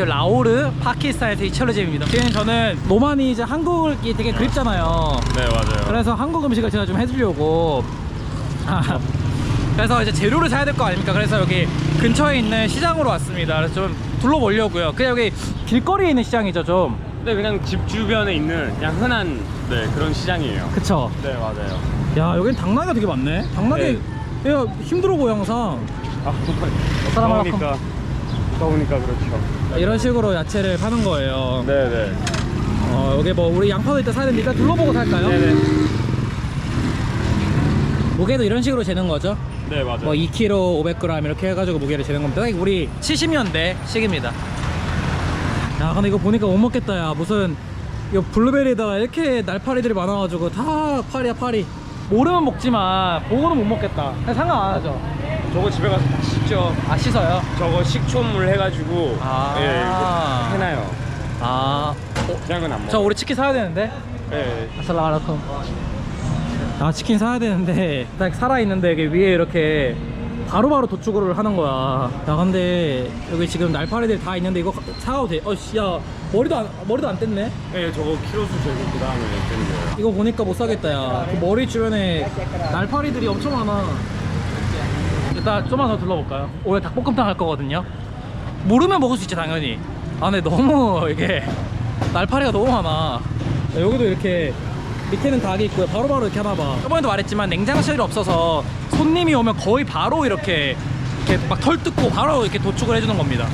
안녕하세요 라오르 파키스탄에서 이철로잼입니다. 지금 저는 노만이 이제 한국이 되게 그립잖아요. 네 맞아요. 그래서 한국 음식을 제가 좀 해주려고. 아, 그래서 이제 재료를 사야 될 거 아닙니까? 그래서 여기 근처에 있는 시장으로 왔습니다. 그래서 좀 둘러보려고요. 그냥 여기 길거리에 있는 시장이죠 좀. 네 그냥 집 주변에 있는 그냥 흔한 네 그런 시장이에요. 그쵸? 네 맞아요. 야 여긴 당나귀가 되게 많네. 당나귀 야 힘들어 보여 항상. 아 사람 하나 더우니까 더우니까 그렇죠. 이런 식으로 야채를 파는 거예요 네네. 어, 여기 뭐 우리 양파도 일단 사야 되니까 둘러보고 살까요? 네네. 무게도 이런 식으로 재는 거죠 네 맞아요. 뭐 2kg 500g 이렇게 해가지고 무게를 재는 겁니다 딱 우리 70년대 식입니다 야 근데 이거 보니까 못 먹겠다 야 무슨 이거 블루베리에다가 이렇게 날파리들이 많아가지고 다 파리야 파리 모르면 먹지만 보고는 못 먹겠다 그냥 상관 안 하죠 저거 집에 가서 다 씻죠. 아 씻어요? 저거 식초물 해가지고 아. 예 이거 해놔요. 아, 그냥은 안 먹어. 저 우리 치킨 사야 되는데 예. 아살라말라쿰 아 치킨 사야 되는데 딱 살아 있는데 여기 위에 이렇게 바로바로 도축을 하는 거야 야 근데 여기 지금 날파리들 다 있는데 이거 사가도 돼? 어씨 야 머리도 안, 머리도 안 뗐네 예 저거 키로수 재고 그 다음에 되는 거예요. 이거 보니까 못 사겠다 야 그 머리 주변에 날파리들이 엄청 많아 일단 좀만 더 둘러볼까요? 오늘 닭볶음탕 할 거거든요. 모르면 먹을 수 있지 당연히. 아 근데 너무 이게 날파리가 너무 많아. 여기도 이렇게 밑에는 닭이 있고요. 바로바로 이렇게 하나봐. 저번에도 말했지만 냉장실이 없어서 손님이 오면 거의 바로 이렇게 이렇게 막 털 뜯고 바로 이렇게 도축을 해주는 겁니다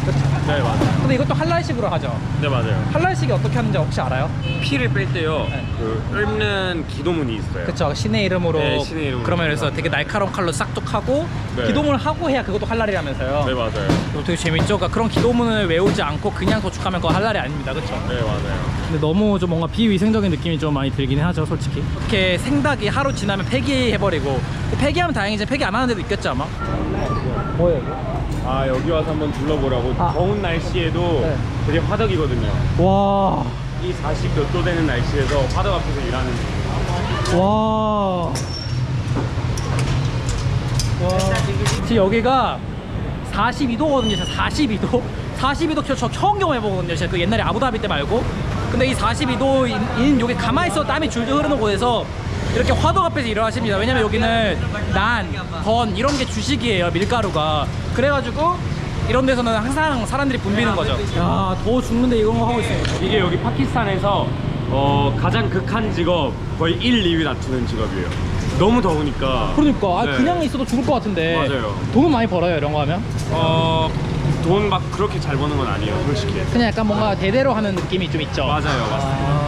네 맞아요. 근데 이것도 할랄식으로 하죠 네 맞아요. 할랄식이 어떻게 하는지 혹시 알아요? 피를 뺄 때요. 네. 그 끓는 기도문이 있어요. 그쵸 신의 이름으로 네, 신의 이름으로. 그러면 그래서 되게 날카로운 칼로 싹둑하고 네. 기도문을 하고 해야 그것도 할랄이라면서요 네 맞아요. 이거 되게 재밌죠? 그러니까 그런 기도문을 외우지 않고 그냥 도축하면 그거 할랄이 아닙니다 그쵸? 네 맞아요. 근데 너무 좀 뭔가 비위생적인 느낌이 좀 많이 들긴 하죠 솔직히 이렇게 생닭이 하루 지나면 폐기해버리고 폐기하면 다행이지 폐기 안 하는 데도 있겠죠 아마 뭐예요 이거? 아 여기 와서 한번 둘러보라고 아. 더운 날씨에도 네. 되게 화덕이거든요 와... 이 40 몇 도 되는 날씨에서 화덕 앞에서 일하는 와. 와. 지금 여기가 42도거든요. 42도. 42도 저, 저 처음 경험해보거든요. 제가 그 옛날에 아부다비 때 말고. 근데 이 42도인 여기 가만히 있어 땀이 줄줄 흐르는 곳에서 이렇게 화덕 앞에서 일을 하십니다. 왜냐면 여기는 난, 건 이런 게 주식이에요. 밀가루가. 그래가지고 이런 데서는 항상 사람들이 붐비는 거죠. 야, 더워 죽는데 이런 거 하고 있어요. 이게 여기 파키스탄에서 어, 가장 극한 직업 거의 1, 2위 다투는 직업이에요 너무 더우니까 그러니까 아, 네. 그냥 있어도 죽을 것 같은데 맞아요. 돈은 많이 벌어요 이런 거 하면 어, 돈 막 그렇게 잘 버는 건 아니에요 솔직히 그냥 약간 뭔가 대대로 하는 느낌이 좀 있죠 맞아요 맞습니다 아,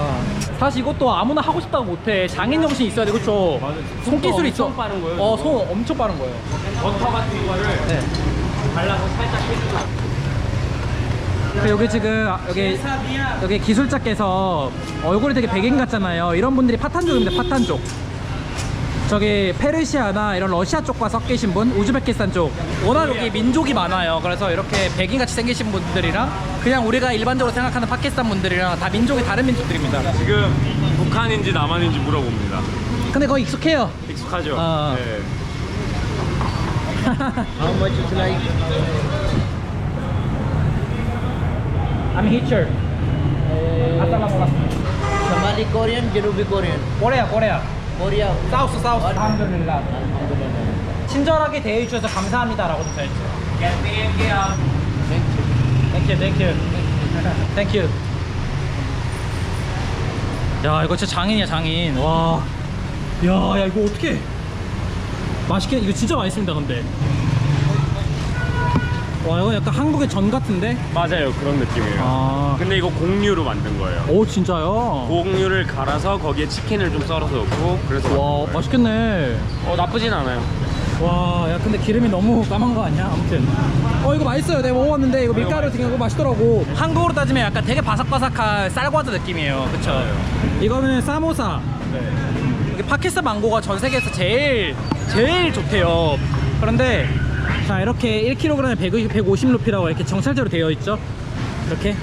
사실 이것도 아무나 하고 싶다고 못해. 장인 정신이 있어야 돼. 그렇죠? 맞아요. 손기술이 있어. 엄청 빠른 거예요, 어. 손 엄청 빠른 거예요. 버터 같은 거를 네. 발라서 살짝 해주고. 그 여기 지금 여기 여기 기술자께서 얼굴이 되게 백인 같잖아요. 이런 분들이 파탄족입니다 파탄족 저기 페르시아나 이런 러시아 쪽과 섞이신 분 우즈베키스탄 쪽 워낙 여기 민족이 많아요 그래서 이렇게 백인 같이 생기신 분들이랑 그냥 우리가 일반적으로 생각하는 파키스탄 분들이랑 다 민족이 다른 민족들입니다 지금 북한인지 남한인지 물어봅니다 근데 거의 익숙해요 익숙하죠? 아. 네. How much is like? I'm hitcher Somali Korean, Janubi Korean. 코레 Korea. 사우스 사우스. 알함두릴라. 친절하게 대해주셔서 감사합니다라고 좀 써있죠. 땡큐 땡큐 땡큐 야 이거 진짜 장인이야 장인. 와. 야, 야 이거 어떻게 맛있게 이거 진짜 맛있습니다 근데 와 이거 약간 한국의 전 같은데 맞아요 그런 느낌이에요 아. 근데 이거 공유로 만든 거예요 오 진짜요? 공유를 갈아서 거기에 치킨을 좀 썰어서 넣고 그래서 와. 맛있겠네 어 나쁘진 않아요 와, 야 근데 기름이 너무 까만 거 아니야? 아무튼. 어 이거 맛있어요. 내가 먹어봤는데 이거 밀가루 되게 거 맛있더라고. 한국으로 따지면 약간 되게 바삭바삭한 쌀과자 느낌이에요. 그쵸? 이거는 사모사. 네. 여기 파키스탄 망고가 전 세계에서 제일 제일 좋대요. 그런데 자 이렇게 1kg에 150, 150루피라고 이렇게 정찰대로 되어 있죠. 이렇게.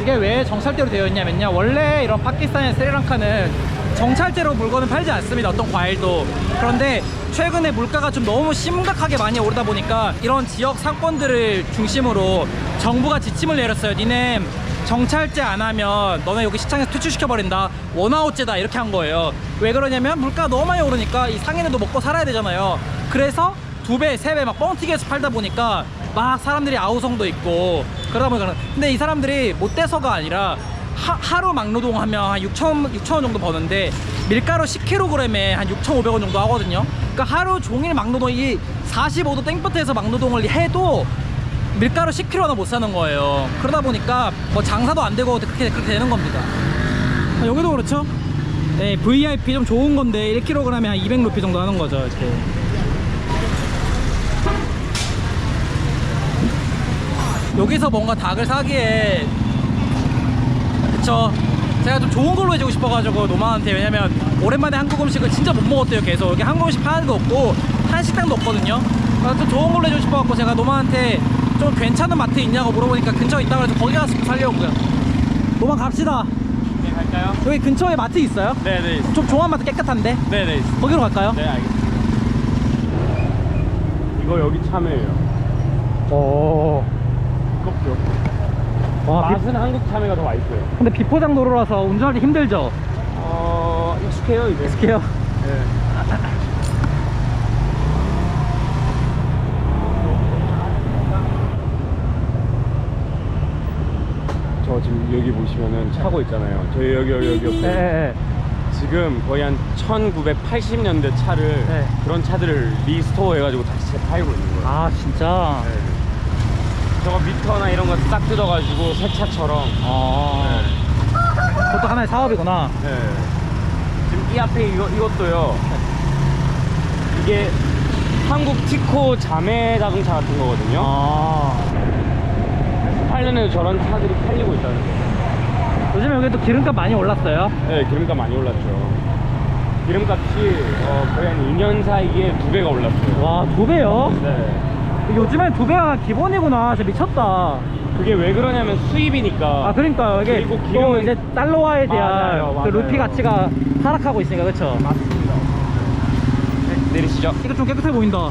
이게 왜 정찰대로 되어 있냐면요. 원래 이런 파키스탄의 스리랑카는 정찰제로 물건을 팔지 않습니다. 어떤 과일도. 그런데 최근에 물가가 좀 너무 심각하게 많이 오르다 보니까 이런 지역 상권들을 중심으로 정부가 지침을 내렸어요. 니네 정찰제 안 하면 너네 여기 시장에서 퇴출시켜버린다. 원아웃제다. 이렇게 한 거예요. 왜 그러냐면 물가가 너무 많이 오르니까 이 상인들도 먹고 살아야 되잖아요. 그래서 두 배, 세 배 막 뻥튀기해서 팔다 보니까 막 사람들이 아우성도 있고 그러다 보니까 근데 이 사람들이 못 돼서가 아니라 하, 하루 막노동 하면 한 6천, 6천 원 정도 버는데 밀가루 10kg에 한 6,500원 정도 하거든요. 그러니까 하루 종일 막노동 이 45도 땡볕에서 막노동을 해도 밀가루 10kg나 못 사는 거예요. 그러다 보니까 뭐 장사도 안 되고 그렇게, 그렇게 되는 겁니다. 아, 여기도 그렇죠? 네, VIP 좀 좋은 건데 1kg에 한 200루피 정도 하는 거죠. 이렇게. 여기서 뭔가 닭을 사기에 그쵸 제가 좀 좋은 걸로 해주고 싶어가지고 노마한테 왜냐면 오랜만에 한국 음식을 진짜 못 먹었대요 계속 여기 한국 음식 파는 거 없고 한식당도 없거든요 그래서 좀 좋은 걸로 해주고 싶어갖고 제가 노마한테 좀 괜찮은 마트 있냐고 물어보니까 근처에 있다고 해서 거기 가서 좀 살려고요 노마 갑시다 네, 갈까요? 여기 근처에 마트 있어요? 네네. 좀 좋은 마트 깨끗한데 네네. 거기로 갈까요? 네, 알겠습니다. 이거 여기 참외예요. 오. 껍질. 와, 비, 맛은 한국 참외가 더 맛있어요. 근데 비포장 도로라서 운전하기 힘들죠? 어, 익숙해요, 이제. 익숙해요? 네. 저 지금 여기 보시면은 차고 있잖아요. 저희 여기 여기 여기 옆에 네, 네. 지금 거의 한 1980년대 차를 네. 그런 차들을 리스토어 해가지고 다시 재팔고 있는 거예요. 아, 진짜? 네. 저거 미터나 이런 거 싹 뜯어가지고 새 차처럼. 아. 그것도 하나의 사업이구나. 네. 지금 이 앞에 이거, 이것도요. 이게 한국 티코 자매 자동차 같은 거거든요. 아. 8년에도 저런 차들이 팔리고 있다는 거. 요즘 여기 또 기름값 많이 올랐어요. 네, 기름값 많이 올랐죠. 기름값이 어, 거의 한 2년 사이에 두 배가 올랐어요. 와, 두 배요? 네. 요즘엔 두 배가 기본이구나. 진짜 미쳤다. 그게 왜 그러냐면 수입이니까. 아, 그러니까 이게 그리고 또 기름은- 이제 달러화에 대한 맞아요, 그 맞아요. 루피 가치가 하락하고 있으니까, 그쵸? 맞습니다. 네, 내리시죠. 이거 좀 깨끗해 보인다.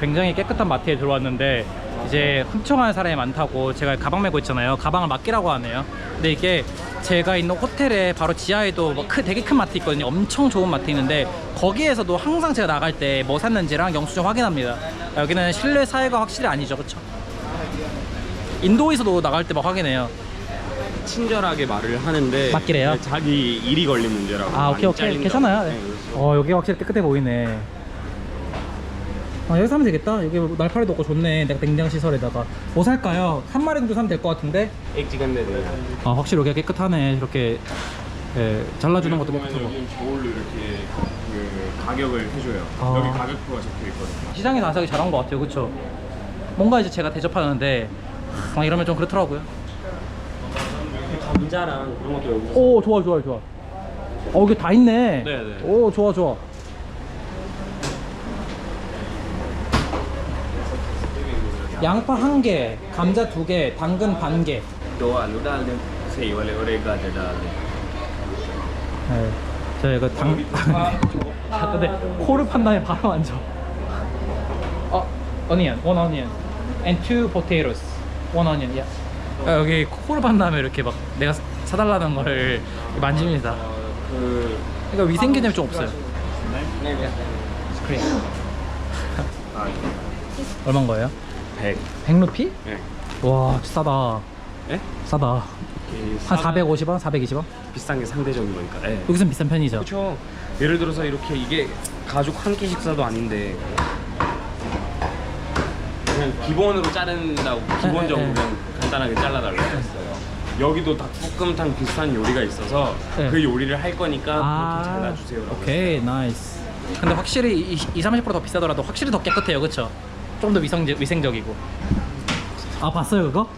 굉장히 깨끗한 마트에 들어왔는데 이제 훔쳐가는 사람이 많다고 제가 가방 메고 있잖아요. 가방을 맡기라고 하네요. 근데 이게 제가 있는 호텔에 바로 지하에도 뭐 크- 되게 큰 마트 있거든요. 엄청 좋은 마트 있는데 거기에서도 항상 제가 나갈 때 뭐 샀는지랑 영수증 확인합니다. 여기는 실내 사회가 확실히 아니죠, 그렇죠? 인도에서도 나갈 때 막 확인해요. 친절하게 말을 하는데 맞기래요? 네, 자기 일이 걸린 문제라고 아 많이 오케이 오케이 잘린다고. 괜찮아요 네. 어 여기 확실히 깨끗해 보이네 아 여기 사면 되겠다 여기 날파리도 없고 좋네 내가 냉장 시설에다가 뭐 살까요? 한 마리 정도 사면 될 것 같은데 액지간데 네. 아 확실히 여기가 깨끗하네 이렇게 예, 잘라주는 것도 보면 여기 저울로 이렇게 그 가격을 해줘요. 아. 여기 가격표가 적혀 있거든요. 시장에서 안 사기 잘한 것 같아요 그쵸? 뭔가 이제 제가 대접하는데 아, 이러면 좀 그렇더라고요 감자랑 그런 것도 여기. 오 좋아 좋아 좋아 어 여기 다 있네 네네. 오 좋아 좋아 양파 한 개, 감자 두 개, 당근 반 개. दो आलू डाल दें सही वाले और एक गाजर डाल दें 네. 저 이거 당. 아, 근데 코를 판 다음에 바로 앉아. 어, onion, one onion, and two potatoes, one onion. Yeah. 아, 여기 코를 판 다음에 이렇게 막 내가 사- 사달라는 거를 만집니다. 그 그러니까 위생 개념이 좀 없어요. 스크린. 아, 얼마인 거예요? 100. 100루피? 네. 와, 싸다. 네? 싸다. 이 한 싸- 450원, 420원? 비싼 게 상대적인 거니까. 네. 여기선 비싼 편이죠. 그렇죠. 예를 들어서 이렇게 이게 가족 한 끼 식사도 아닌데 그냥 기본으로 자른다고 기본적으로 네, 네. 그냥 간단하게 잘라달라고 했어요. 여기도 닭볶음탕 비슷한 요리가 있어서 네. 그 요리를 할 거니까 그렇게 잘라주세요라고. 오케이, 나이스. 근데 확실히 20, 30%더 비싸더라도 확실히 더 깨끗해요, 그쵸? 좀 더 위생, 위생적이고. 아, 봤어요, 그거?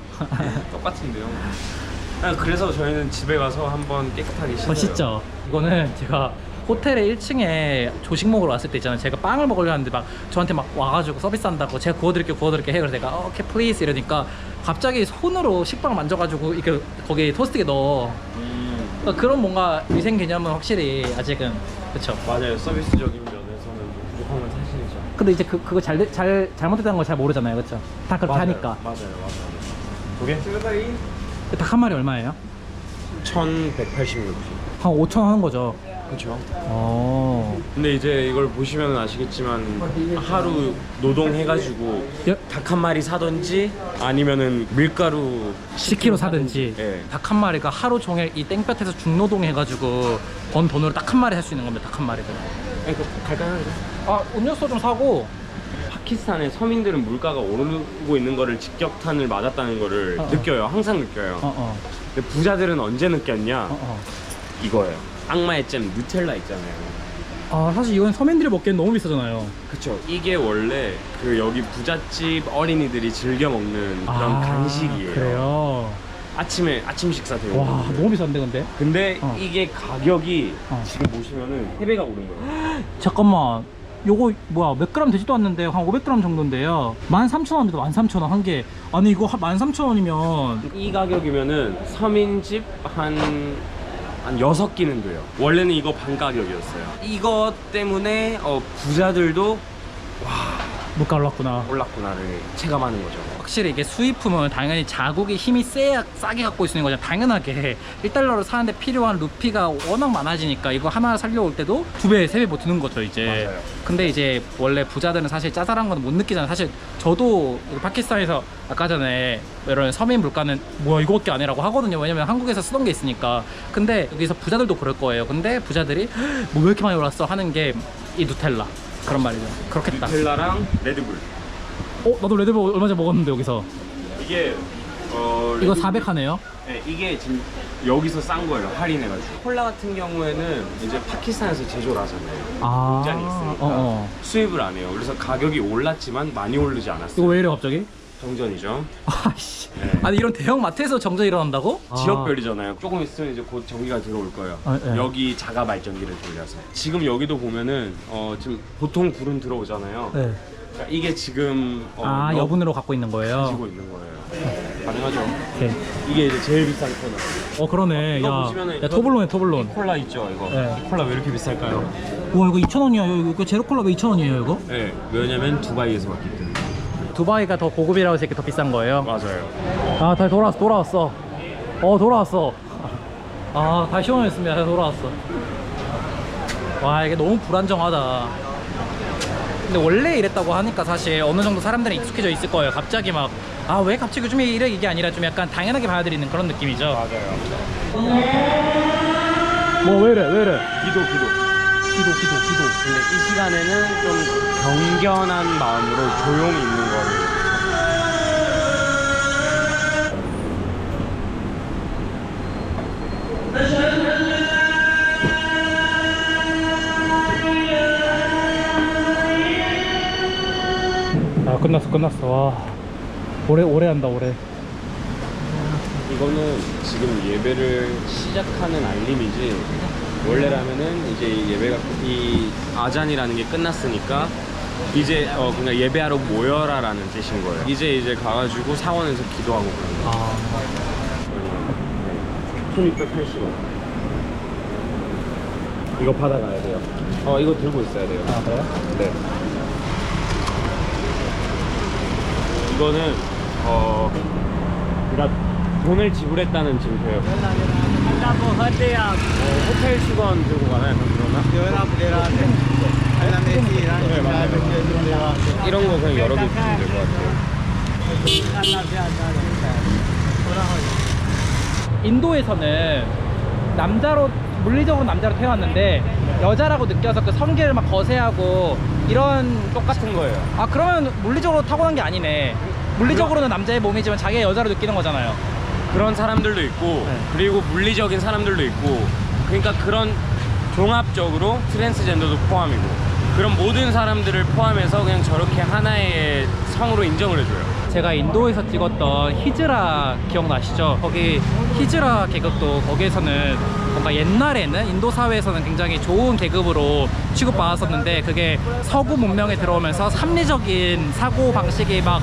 똑같은데요. 아, 그래서 저희는 집에 가서 한번 깨끗하게 씻어요. 멋있죠? 이거는 제가 호텔에 1층에 조식 먹으러 왔을 때 있잖아요. 제가 빵을 먹으려 하는데 막 저한테 막 와가지고 서비스 한다고 제가 구워드릴게요, 구워드릴게요 해. 그래서 내가 어, 오케이 플리즈 이러니까 갑자기 손으로 식빵을 만져가지고 이렇게 거기 토스트기에 넣어. 음, 그러니까 그런 뭔가 위생 개념은 확실히 아직은 그렇죠. 맞아요. 서비스적인 면에서는 건 사실이죠. 근데 이제 그 그거 잘 잘 잘못됐다는 걸 잘 모르잖아요, 그렇죠? 다 그렇게 하니까. 맞아요, 맞아요. 두 개? 닭한 마리 얼마예요? 1,186. 한 5천 원 하는 거죠. 그렇죠. 어. 근데 이제 이걸 보시면 아시겠지만 하루 노동해가지고 여- 닭 한 마리 사든지 아니면은 밀가루 10kg 사든지 예. 닭 한 마리가 하루 종일 이 땡볕에서 중노동 해가지고 번 돈으로 딱 한 마리 살 수 있는 겁니다. 닭 한 마리를. 그러니까 갈까요? 아 음료수 좀 사고. 파키스탄의 서민들은 물가가 오르고 있는 거를 직격탄을 맞았다는 거를 어, 어. 느껴요. 항상 느껴요. 어 어. 근데 부자들은 언제 느꼈냐? 어 어. 이거예요. 악마의 잼 누텔라 있잖아요. 아 사실 이건 서민들이 먹기엔 너무 비싸잖아요. 그쵸. 이게 원래 그 여기 부잣집 어린이들이 즐겨 먹는 그런 아, 간식이에요. 그래요. 아침에 아침 식사 되고. 와 너무 비싼데 근데. 근데 어. 이게 가격이 어. 지금 보시면은 3배가 오른 거예요. 잠깐만. 요거 뭐야 몇 그램 되지도 않는데 한 500g 정도인데요. 13,000원인데 13,000원 한 개. 아니 이거 13,000원이면. 이 가격이면은 서민집 한, 한 6끼는 돼요. 원래는 이거 반 가격이었어요. 이것 때문에 어, 부자들도 물가 올랐구나. 올랐구나를 체감하는 거죠. 확실히 이게 수입품은 당연히 자국이 힘이 세야 싸게 갖고 있는 거잖아 당연하게 1달러를 사는데 필요한 루피가 워낙 많아지니까 이거 하나 살려올 때도 두 배, 세배못 드는 거죠 이제. 맞아요. 근데 이제 원래 부자들은 사실 짜잘한 건 못 느끼잖아요. 사실 저도 파키스탄에서 아까 전에 이런 서민 물가는 뭐야 이거밖에 안 해라고 하거든요. 왜냐면 한국에서 쓰던 게 있으니까. 근데 여기서 부자들도 그럴 거예요. 근데 부자들이 뭐 왜 이렇게 많이 올랐어? 하는 게 이 누텔라. 그런 말이죠. 그렇겠다. 누텔라랑 레드불. 어? 나도 레드불 얼마 전에 먹었는데 여기서 이게 어, 이거 레드불- 400 하네요 네, 이게 지금 여기서 싼 거예요. 할인해가지고. 콜라 같은 경우에는 이제 파키스탄에서 제조를 하잖아요. 아, 공장이 있으니까 어, 어. 수입을 안 해요. 그래서 가격이 올랐지만 많이 오르지 이거 않았어요. 왜 이래 갑자기? 정전이죠. 아씨. 네. 아니 이런 대형 마트에서 정전 일어난다고? 지역별이잖아요. 조금 있으면 이제 곧 전기가 들어올 거예요. 아, 네. 여기 자가 발전기를 돌려서. 지금 여기도 보면은 어, 지금 보통 불은 들어오잖아요. 아, 네. 그러니까 이게 지금 어, 아 여- 여분으로 갖고 있는 거예요. 가지고 있는 거예요. 가능하죠. 오케이. 이게 이제 제일 비싼 코너. 어 그러네. 이거 야, 보시면은 야 이거- 토블론에 이 토블론. 콜라 있죠, 이거. 네. 이 콜라 왜 이렇게 비쌀까요? 와 이거 2천 원이야. 이거 제로 콜라 왜 2천 원이에요 이거? 네, 왜냐면 두바이에서 왔기 때문에. 두바이가 더 고급이라고 해서 이렇게 더 비싼 거예요. 맞아요. 아 다시 돌아왔어 돌아왔어. 어 돌아왔어. 아 다시 시원했습니다. 다시 돌아왔어. 와 이게 너무 불안정하다. 근데 원래 이랬다고 하니까 사실 어느 정도 사람들은 익숙해져 있을 거예요. 갑자기 막 아 왜 갑자기 요즘에 이래 이게 아니라 좀 약간 당연하게 받아들이는 그런 느낌이죠. 맞아요. 뭐왜 이래 왜 이래? 기도, 기도. 기도 기도 기도. 근데 이 시간에는 좀 경건한 마음으로 조용히 있는 거예요. 끝났어 끝났어 와 오래 오래 한다 오래 이거는 지금 예배를 시작하는 알림이지 원래라면은 이제 이 예배가 이 아잔이라는 게 끝났으니까 이제 어 그냥 예배하러 모여라라는 뜻인 거예요. 이제 이제 가가지고 사원에서 기도하고 그런 거. 아 1680원. 이거 받아가야 돼요. 어 이거 들고 있어야 돼요. 아, 그래요? 네. 이거는 어 그러니까 돈을 지불했다는 증표예요. 어, 호텔 수건 들고 가나요? 그러나? 네, 맞아요. 이런 거 그냥 여러 개 주면 될 것 같아요. 인도에서는 남자로 물리적으로 남자로 태어났는데 여자라고 느껴서 그 성계를 막 거세하고 이런 똑같은 거예요. 아 그러면 물리적으로 타고난 게 아니네 물리적으로는 남자의 몸이지만 자기가 여자로 느끼는 거잖아요 그런 사람들도 있고 네. 그리고 물리적인 사람들도 있고 그러니까 그런 종합적으로 트랜스젠더도 포함이고 그런 모든 사람들을 포함해서 그냥 저렇게 하나의 성으로 인정을 해줘요 제가 인도에서 찍었던 히즈라 기억나시죠? 거기 히즈라 계급도 거기에서는 뭔가 옛날에는 인도 사회에서는 굉장히 좋은 계급으로 취급받았었는데 그게 서구 문명에 들어오면서 합리적인 사고 방식이 막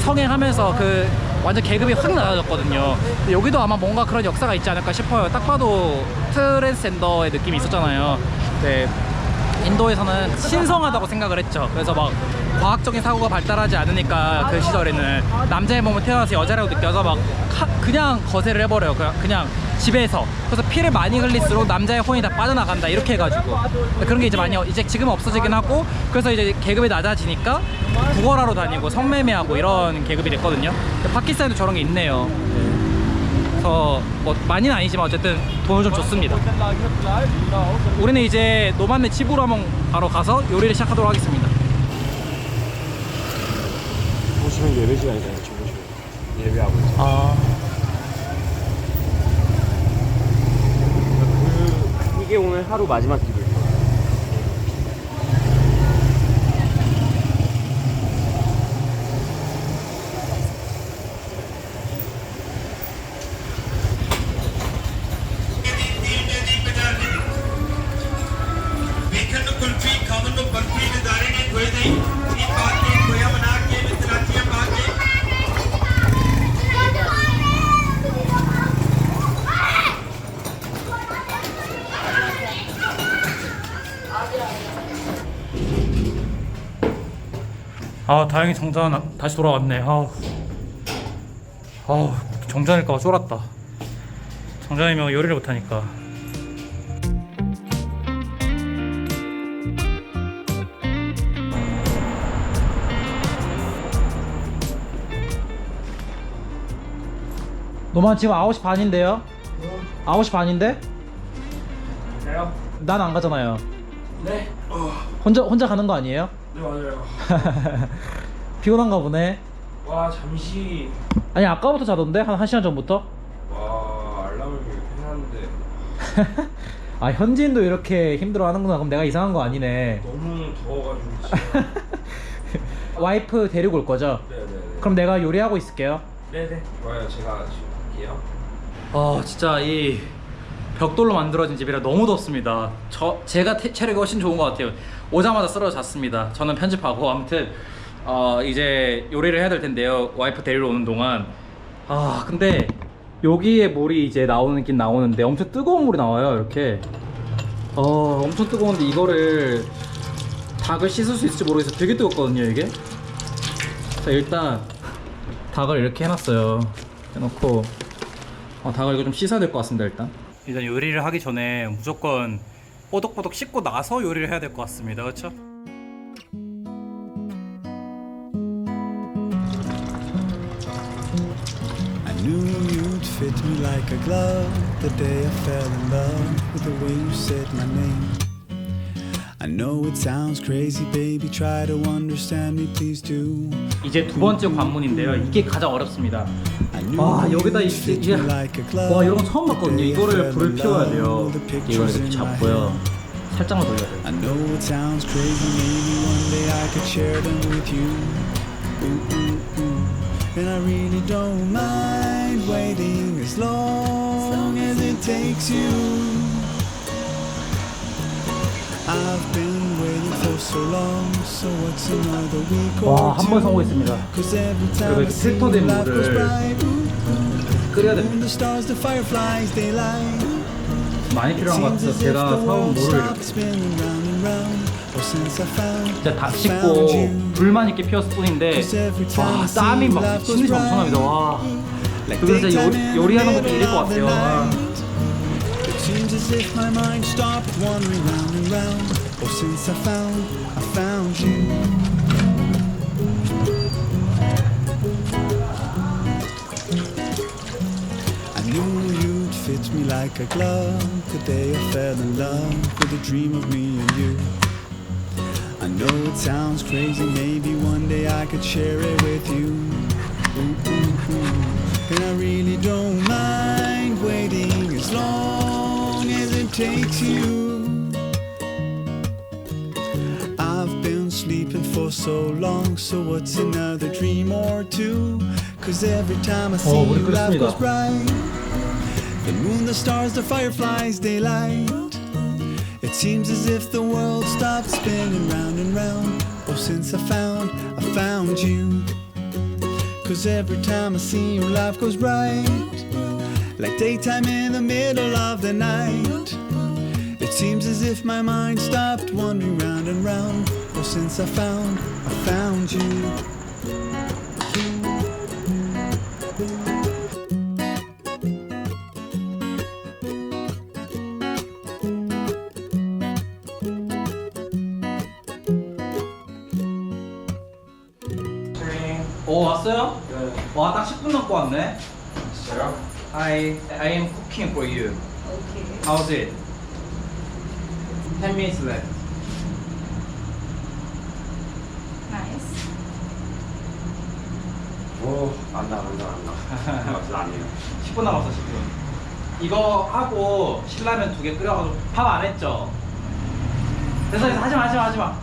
성행하면서 그 완전 계급이 확 낮아졌거든요. 근데 여기도 아마 뭔가 그런 역사가 있지 않을까 싶어요. 딱 봐도 트랜스젠더의 느낌이 있었잖아요. 네. 인도에서는 신성하다고 생각을 했죠. 그래서 막 과학적인 사고가 발달하지 않으니까 그 시절에는 남자의 몸을 태어나서 여자라고 느껴서 막 카- 그냥 거세를 해버려요. 그냥, 그냥 집에서. 그래서 피를 많이 흘릴수록 남자의 혼이 다 빠져나간다. 이렇게 해가지고. 그런 게 이제 많이, 이제 지금은 없어지긴 하고, 그래서 이제 계급이 낮아지니까 구걸하러 다니고 성매매하고 이런 계급이 됐거든요. 파키스탄에도 저런 게 있네요. 그래서 뭐 많이는 아니지만 어쨌든 돈을 좀 줬습니다. 우리는 이제 노만네 한번 바로 가서 요리를 시작하도록 하겠습니다. 보시면 예배 시간이잖아요. 지금 보시면 예배하고 있어요. 아, 그 이게 오늘 하루 마지막 기도 아 다행히 정전 다시 돌아왔네. 아우, 아우 정전일까봐 쫄았다. 정전이면 요리를 못하니까. 너만 지금 9시 반인데요? 9시 반인데? 가요? 난안 가잖아요. 네. 혼자 혼자 가는 거 아니에요? 네 맞아요. 피곤한가 보네. 와 잠시 아니 아까부터 자던데 한 1시간 전부터? 와 알람을 해놨는데 아 현지인도 이렇게 힘들어 하는구나 그럼 내가 이상한 거 아니네 너무 더워가지고 진짜. 와이프 데리고 올 거죠? 네네네. 그럼 내가 요리하고 있을게요 네네. 좋아요. 제가 지금 갈게요. 아 진짜 이 벽돌로 만들어진 집이라 너무 덥습니다. 저 제가 태- 체력이 훨씬 좋은 것 같아요. 오자마자 쓰러져 잤습니다. 저는 편집하고 아무튼 어, 이제 요리를 해야 될 텐데요. 와이프 데리러 오는 동안. 아 근데 여기에 물이 이제 나오는 긴 나오는데 엄청 뜨거운 물이 나와요 이렇게. 어 엄청 뜨거운데 이거를 닭을 씻을 수 있을지 모르겠어요. 되게 뜨겁거든요 이게. 자 일단 닭을 이렇게 해놨어요. 해놓고 어, 닭을 이거 좀 씻어야 될 것 같습니다 일단 일단 요리를 하기 전에 무조건 뽀독뽀독 씻고 나서 요리를 해야 될 것 같습니다 그렇죠? I knew you'd fit me like a glove the day I fell in love with the way you said my name. I know it sounds crazy, baby. Try to understand me, please do. 이제 두 번째 관문인데요 이게 가장 어렵습니다 와 여기다 이, 이게 glove 와 이런 거 처음 봤거든요 이거를 불을 피워야 돼요 이걸 이렇게 잡고요. 살짝만 돌려야 돼요 I know it sounds crazy, maybe one day I could share them with you. Ooh, ooh, ooh. And I really don't mind waiting as long as it takes you. I've been waiting for so long, so what's another week or 와한번 two? 성공했습니다 'Cause every time 그리고 I 이렇게 see 필터된 life goes 물을 by, ooh, 끓여야 됩니다. The stars, the fireflies, they light. 많이 필요한 것 같아서 제가 사온 물을 진짜 다 씻고 불만 있게 피웠을 뿐인데 와 땀이 막 듯이 엄청납니다. 와. 그래서 진짜 요리, 요리하는 것도 일일 것 같아요. 와. like a glove the day I fell in love with a dream of me and you. I know it sounds crazy, maybe one day I could share it with you. Ooh, ooh, ooh. And I really don't mind waiting as long as it takes you. I've been sleeping for so long, so what's another dream or two? Cause every time I see oh, you, life goes bright. The moon, the stars, the fireflies, daylight. It seems as if the world stopped spinning round and round. Oh, since I found, I found you. Cause every time I see you, life goes bright. Like daytime in the middle of the night. It seems as if my mind stopped wandering round and round. Oh, since I found, I found you. 오 왔어요? 네. 와 딱 10분 넘고 왔네. 진짜요? I I am cooking for you. Okay. How's it? 10 minutes left. Nice. 오 안다 안다 안다 아니에요 10분 남았어 10분. 이거 하고 신라면 두 개 끓여가지고 밥 안 했죠? 됐어 하지마 하지마 하지마.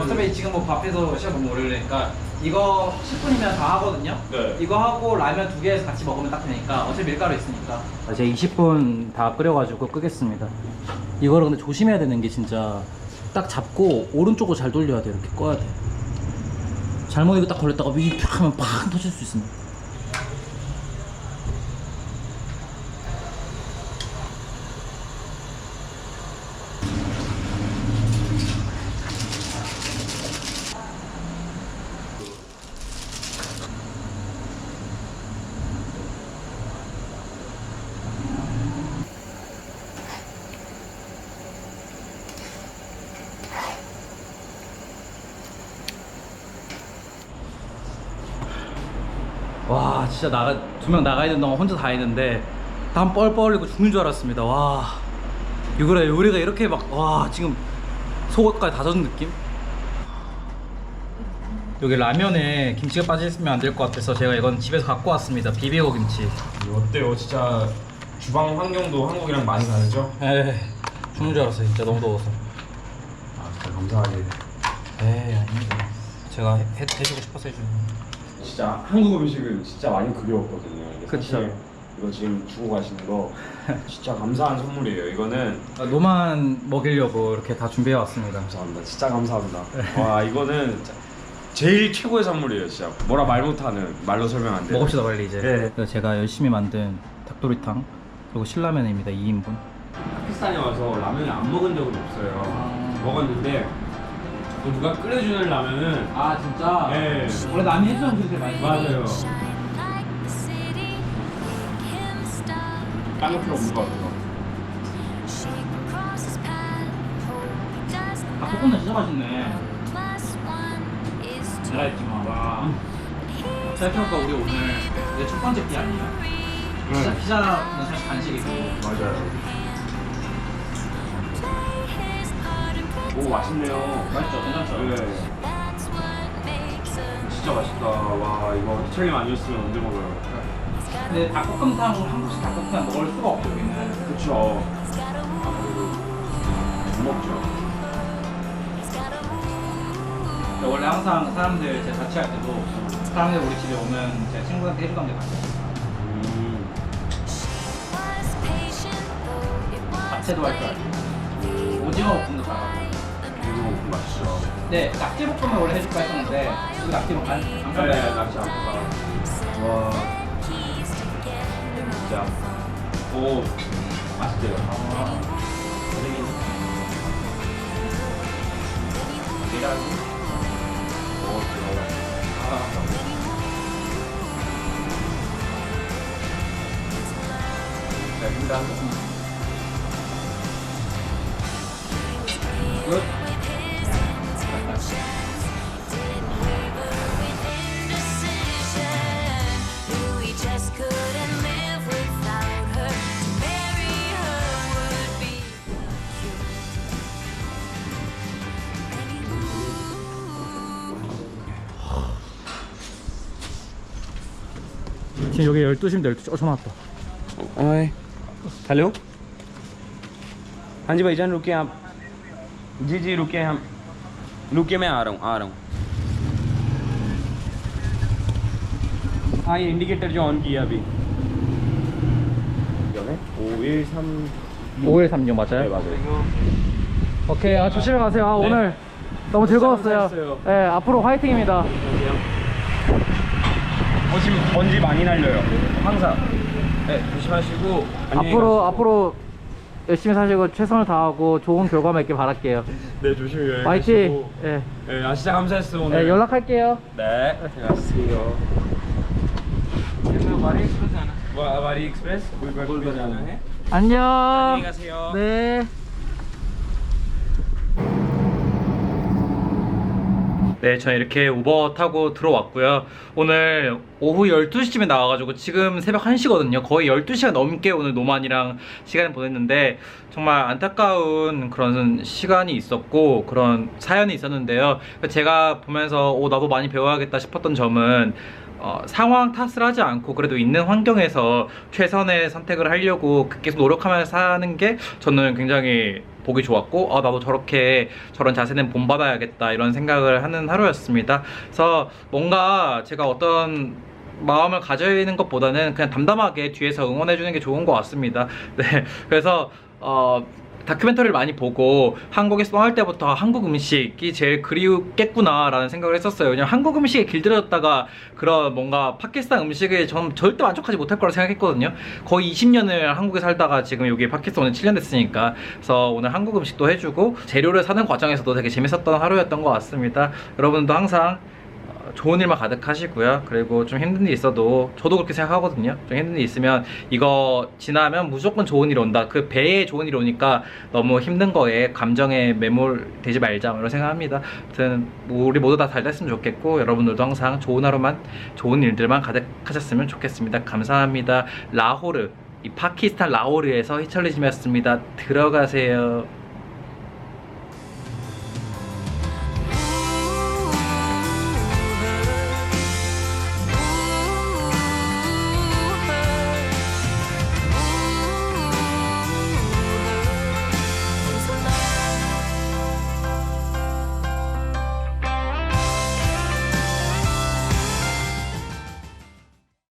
어차피 지금 뭐 밥해서 시간 너무 오래 걸리니까 이거 10분이면 다 하거든요. 네. 이거 하고 라면 두개 같이 먹으면 딱 되니까 어차피 밀가루 있으니까. 이제 20분 다 끓여가지고 끄겠습니다. 이거를 근데 조심해야 되는 게 진짜 딱 잡고 오른쪽으로 잘 돌려야 돼 이렇게 꺼야 돼. 잘못 이거 딱 걸렸다가 위팍 하면 팍 터질 수 있습니다. 와 진짜 나가 두 명 나가야 된다고 혼자 다 했는데 땀 뻘뻘 흘리고 죽는 줄 알았습니다. 와. 이거래 요리가 이렇게 막 와 지금 속옷까지 다 젖은 느낌? 여기 라면에 김치가 빠져있으면 안 될 것 같아서 제가 이건 집에서 갖고 왔습니다. 비비고 김치. 어때요? 진짜 주방 환경도 한국이랑 많이 다르죠? 에이 죽는 줄 알았어요 진짜. 너무 더워서. 아 진짜 감사하게. 에이 아닙니다. 제가 해, 해주고 싶어서 해주는 진짜 한국 음식은 진짜 많이 그리웠거든요. 그쵸. 사실 이거 지금 주고 가시는 거 진짜 감사한 선물이에요. 이거는 노만 먹이려고 이렇게 다 준비해 왔습니다 감사합니다. 진짜 감사합니다. 와 이거는 진짜 제일 최고의 선물이에요. 진짜 뭐라 말 못하는 말로 설명 안 돼. 먹읍시다 빨리 이제 네. 그래서 제가 열심히 만든 닭도리탕 그리고 신라면입니다 2인분 파키스탄에 와서 라면을 안 먹은 적은 없어요. 먹었는데 또 누가 끓여주는 라면은 아 진짜? 네. 원래 남이 해주는 그릇에 많이 맞아요. 딴거 필요 없는 것 같아요. 닭볶음탕 진짜 맛있네 내가 했지만 와 생각해보니까 우리 오늘 내 첫 번째 피 아니에요? 피자, 피자는 사실 간식이고 맞아요. 오 맛있네요. 맛있죠? 괜찮죠? 네. 진짜 맛있다. 와 이거 희철님 아니었으면 언제 먹어요? 근데 닭볶음탕 한국식 닭볶음탕 먹을 수가 없죠 우리는 그쵸. 아무래도 못 먹죠. 근데 원래 항상 사람들 제가 자취할 때도 사람들 우리 집에 오면 제 친구한테 해주던 게 맛있어요 음. 잡채도 할 줄 알고 오징어 볶음도 잘하고. 네, 낙지볶음을 원래 해줄까 했었는데 그 낙지볶음 안, 안 네, 갈래요. 낙지 아까. 와. 진짜. 오. 맛있대요. 아, 여기 12시인데 12시 어 전화 왔다 ओए हेलो हाँ जी भाईजान रुके आप जी जी रुके हम रुके मैं आ रहा हूँ आ रहा हूँ हाँ ये इंडिकेटर जो ऑन किया अभी 513 5136 맞아요? 네 맞아요 오케이 아, 조심히 가세요 아, 오늘 너무 즐거웠어요 감사했어요. 네 앞으로 화이팅입니다 어 지금 먼지 많이 날려요 항상 네 조심하시고 안녕히 앞으로 가세요. 앞으로 열심히 사시고 최선을 다하고 좋은 결과만 있길 바랄게요 네 조심히 여행 화이팅 가시고 네. 네, 아 진짜 감사했어 오늘 네, 연락할게요 네 안녕하세요 와 वारी एक्सप्रेस गुलबर्ग पे जाना है 안녕 안녕히 가세요 네. 네, 저는 이렇게 우버 타고 들어왔고요. 오늘 오후 12시쯤에 나와가지고 지금 새벽 1시거든요. 거의 12시간 넘게 오늘 노만이랑 시간을 보냈는데 정말 안타까운 그런 시간이 있었고 그런 사연이 있었는데요. 제가 보면서 오, 나도 많이 배워야겠다 싶었던 점은 어, 상황 탓을 하지 않고 그래도 있는 환경에서 최선의 선택을 하려고 계속 노력하면서 사는 게 저는 굉장히 보기 좋았고 아 나도 저렇게 저런 자세는 본받아야겠다 이런 생각을 하는 하루였습니다. 그래서 뭔가 제가 어떤 마음을 가져야 하는 것보다는 그냥 담담하게 뒤에서 응원해 주는 게 좋은 것 같습니다. 네, 그래서 어. 다큐멘터리를 많이 보고 한국에서 떠날 때부터 한국 음식이 제일 그리웠겠구나라는 생각을 했었어요. 왜냐면 한국 음식에 길들여졌다가 그런 뭔가 파키스탄 음식에 전 절대 만족하지 못할 거라 생각했거든요. 거의 20년을 한국에 살다가 지금 여기 파키스탄 오늘 7년 됐으니까 그래서 오늘 한국 음식도 해주고 재료를 사는 과정에서도 되게 재밌었던 하루였던 것 같습니다. 여러분도 항상 어, 좋은 일만 가득하시고요. 그리고 좀 힘든 일 있어도 저도 그렇게 생각하거든요. 좀 힘든 일 있으면 이거 지나면 무조건 좋은 일 온다. 그 배에 좋은 일 오니까 너무 힘든 거에 감정에 매몰되지 말자 이런 생각합니다. 아무튼 우리 모두 다 잘 됐으면 좋겠고 여러분들도 항상 좋은 하루만 좋은 일들만 가득하셨으면 좋겠습니다. 감사합니다. 라호르 이 파키스탄 라호르에서 히철리즘이었습니다. 들어가세요.